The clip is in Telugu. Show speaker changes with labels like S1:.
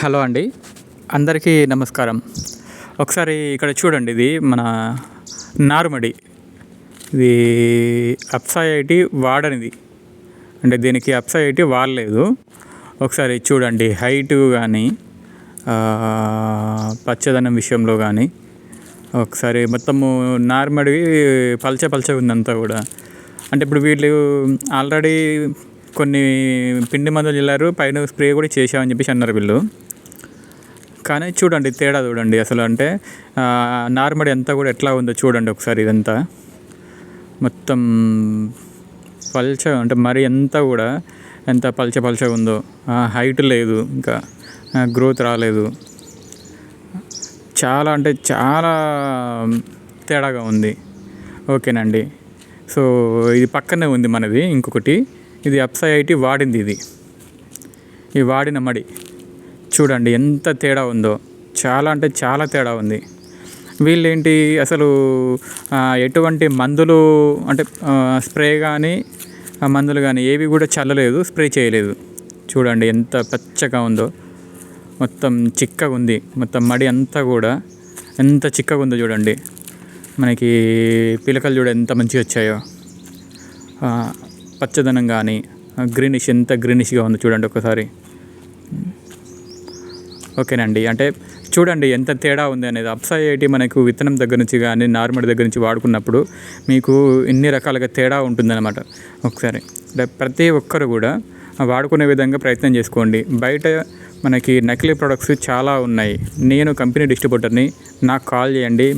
S1: హలో అండి. అందరికీ నమస్కారం. ఒకసారి ఇక్కడ చూడండి ఇది మన నారుమడి. ఇది అప్సైటీ వాడనిది. అంటే దీనికి అప్సైటీ వాడలేదు. ఒకసారి చూడండి హైట్ కానీ పచ్చదనం విషయంలో కానీ ఒకసారి మొత్తము నార్మడి పల్చ పలచ ఉందంతా కూడా. అంటే ఇప్పుడు వీళ్ళు ఆల్రెడీ కొన్ని పిండి మందులు చల్లారు పైన స్ప్రే కూడా చేసామని చెప్పేసి అన్నారు వీళ్ళు. కానీ చూడండి తేడా చూడండి. అసలు అంటే నార్మడి అంతా కూడా ఎట్లా ఉందో చూడండి ఒకసారి ఇదంతా. మొత్తం పల్చ అంటే మరి ఎంత కూడా ఎంత పల్చ పల్చగా ఉందో. హైట్ లేదు ఇంకా. గ్రోత్ రాలేదు. చాలా అంటే చాలా తేడాగా ఉంది. ఓకేనండి. సో ఇది పక్కనే ఉంది మనది ఇంకొకటి. ఇది అప్సై వాడింది ఇది. ఈ వాడిన మడి. చూడండి ఎంత తేడా ఉందో. చాలా అంటే చాలా తేడా ఉంది. వీళ్ళేంటి అసలు ఎటువంటి మందులు అంటే స్ప్రే కానీ మందులు కానీ ఏవి కూడా చల్లలేదు స్ప్రే చేయలేదు. చూడండి ఎంత పచ్చగా ఉందో. మొత్తం చిక్కగా ఉంది. మొత్తం మడి అంతా కూడా ఎంత చిక్కగా ఉందో చూడండి. మనకి పిలకలు చూడ ఎంత మంచిగా వచ్చాయో. పచ్చదనం కానీ గ్రీనిష్ ఎంత గ్రీనిష్గా ఉందో చూడండి ఒకసారి. ఓకేనండి. అంటే చూడండి ఎంత తేడా ఉంది అనేది. అప్సా ఐటి మనకు విత్తనం దగ్గర నుంచి కానీ నార్మల్ దగ్గర నుంచి వాడుకున్నప్పుడు మీకు ఇన్ని రకాలుగా తేడా ఉంటుందన్నమాట. ఒకసారి. అంటే ప్రతి ఒక్కరు కూడా వాడుకునే విధంగా ప్రయత్నం చేసుకోండి. బయట మనకి నకిలీ ప్రొడక్ట్స్ చాలా ఉన్నాయి. నేను కంపెనీ డిస్ట్రిబ్యూటర్ని నాకు కాల్ చేయండి.